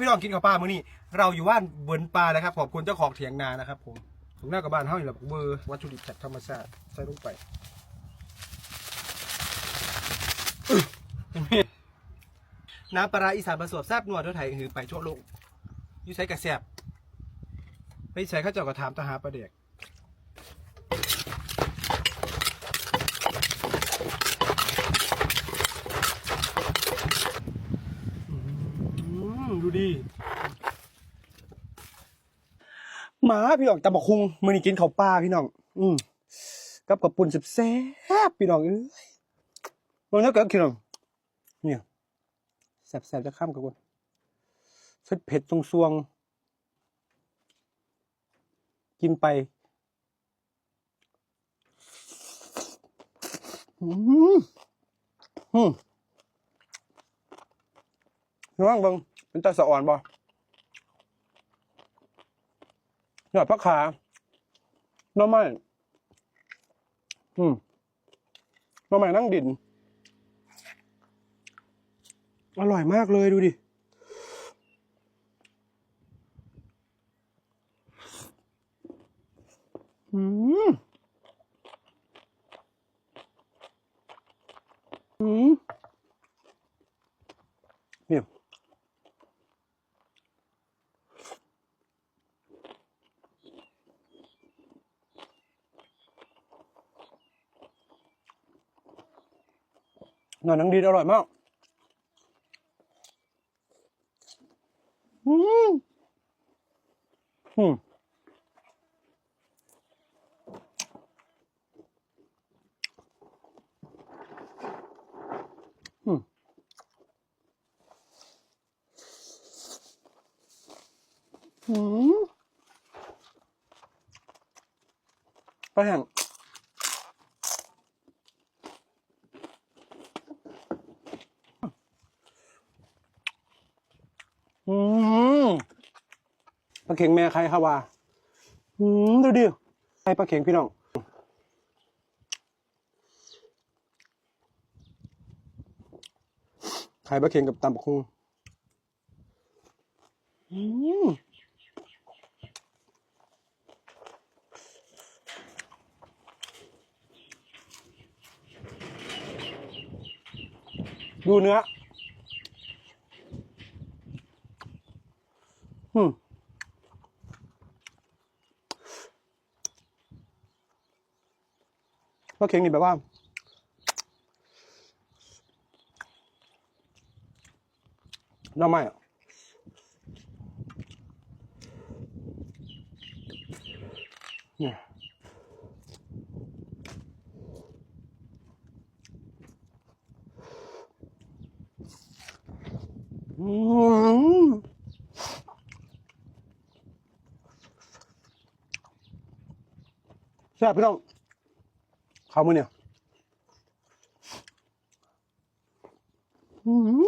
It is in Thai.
พี่น้องกินกับปลามื้อนี้เราอยู่บ้านเวินปลานะครับขอบคุณเจ้าของเถียงนานะครับผมผมหน้ากับบ้านเฮาอยู่แล้วเบอร์วัตถุดิบจากธรรมชาติใส่ลงไปน้ำปลาอีสานผสมแซ่บนัวทั่วไทยคือไปทั่วโลกอยูใช้กระแซบไปใช้ข้าวเจ้ากระถามตาหาปลาเด็ก อืม ดูดิหมาพี่น้องตำบักคุงมือนี้กินข้าวปลาพี่น้อง อืมกับกับปุ่นแซ่บๆพี่น้องเอ้ยมันแล้วก็พี่น้องเนี่ยแซ่บๆจะข้ามกับคนเผ็ดเผ็ดตรงซวง กินไปอืมอืมน้อง เป็นตาสะอ่อนบ่หยอดพักขาน้อไม้อืมน้อไม้นั่งดิน อร่อยมากเลยดูดิ อืม อืมเนี่ย หน่อยนังดีอร่อยมากอืมอืมอืมอืมปแห้งอืมป ลาเข็งแม่ใครครับว่าอืมดูดิใครปลาเข็งพี่น้องไข่ปลาเข็งกับตำบักหุ่งอืมดูเนื้อ อืม ปลาเข็งนี่แบบว่าน้ำไม่เนี่ยแซ่บพี่น้อง ข้าวมื้เนี่ยอืม